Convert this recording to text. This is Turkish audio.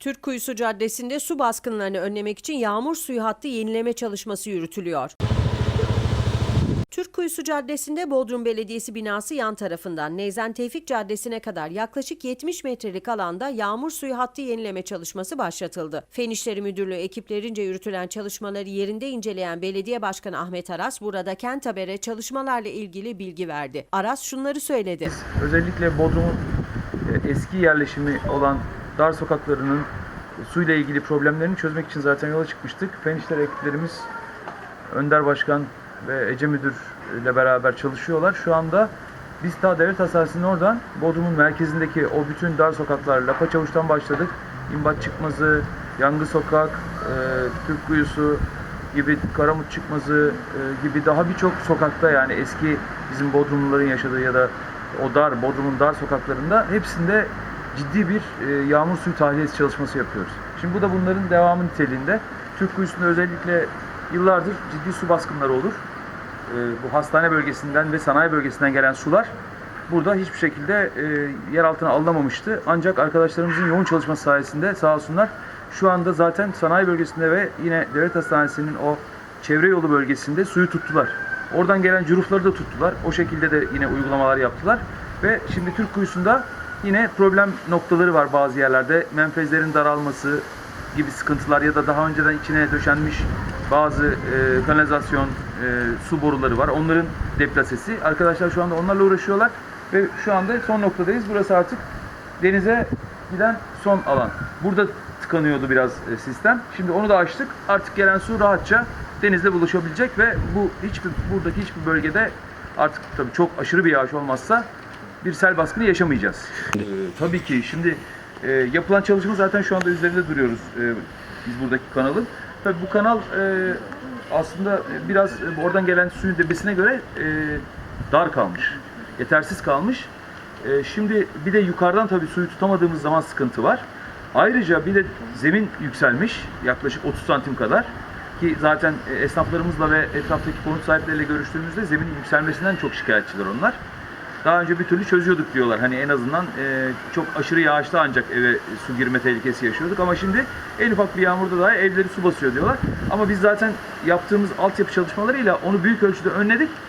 Türk Kuyusu Caddesi'nde su baskınlarını önlemek için yağmur suyu hattı yenileme çalışması yürütülüyor. Türk Kuyusu Caddesi'nde Bodrum Belediyesi binası yan tarafından Neyzen Tevfik Caddesi'ne kadar yaklaşık 70 metrelik alanda yağmur suyu hattı yenileme çalışması başlatıldı. Fen İşleri Müdürlüğü ekiplerince yürütülen çalışmaları yerinde inceleyen Belediye Başkanı Ahmet Aras burada Kent Haber'e çalışmalarla ilgili bilgi verdi. Aras şunları söyledi. Özellikle Bodrum'un e, eski yerleşimi olan dar sokaklarının suyla ilgili problemlerini çözmek için zaten yola çıkmıştık. Fen İşleri ekiplerimiz Önder Başkan ve Ece Müdür ile beraber çalışıyorlar. Şu anda biz daha devlet hastanesinin oradan Bodrum'un merkezindeki o bütün dar sokaklar, Lapa Çavuş'tan başladık. İmbat Çıkmazı, Yangı Sokak, e, Türk Kuyusu gibi Karamut Çıkmazı e, gibi daha birçok sokakta yani eski bizim Bodrumluların yaşadığı ya da o dar, Bodrum'un dar sokaklarında hepsinde ciddi bir e, yağmur suyu tahliyesi çalışması yapıyoruz. Şimdi bu da bunların devamı niteliğinde. Türk Kuyusu'nda özellikle yıllardır ciddi su baskınları olur. E, bu hastane bölgesinden ve sanayi bölgesinden gelen sular burada hiçbir şekilde e, yer altına alınamamıştı. Ancak arkadaşlarımızın yoğun çalışması sayesinde sağ olsunlar şu anda zaten sanayi bölgesinde ve yine devlet hastanesinin o çevre yolu bölgesinde suyu tuttular. Oradan gelen cürufları da tuttular. O şekilde de yine uygulamalar yaptılar. Ve şimdi Türk kuyusunda yine problem noktaları var bazı yerlerde. Menfezlerin daralması gibi sıkıntılar ya da daha önceden içine döşenmiş bazı e, kanalizasyon, e, su boruları var. Onların deplasesi. Arkadaşlar şu anda onlarla uğraşıyorlar ve şu anda son noktadayız. Burası artık denize giden son alan. Burada tıkanıyordu biraz e, sistem. Şimdi onu da açtık. Artık gelen su rahatça denizle buluşabilecek ve bu hiçbir buradaki hiçbir bölgede artık tabii çok aşırı bir yağış olmazsa bir sel baskını yaşamayacağız. Ee, tabii ki şimdi e, yapılan çalışma zaten şu anda üzerinde duruyoruz e, biz buradaki kanalın. Tabii bu kanal e, aslında biraz e, oradan gelen suyun debesine göre e, dar kalmış, yetersiz kalmış. E, şimdi bir de yukarıdan tabii suyu tutamadığımız zaman sıkıntı var. Ayrıca bir de zemin yükselmiş yaklaşık 30 santim kadar ki zaten e, esnaflarımızla ve etraftaki konut sahipleriyle görüştüğümüzde zeminin yükselmesinden çok şikayetçiler onlar. Daha önce bir türlü çözüyorduk diyorlar. Hani en azından e, çok aşırı yağışta ancak eve su girme tehlikesi yaşıyorduk ama şimdi en ufak bir yağmurda dahi evleri su basıyor diyorlar. Ama biz zaten yaptığımız altyapı çalışmalarıyla onu büyük ölçüde önledik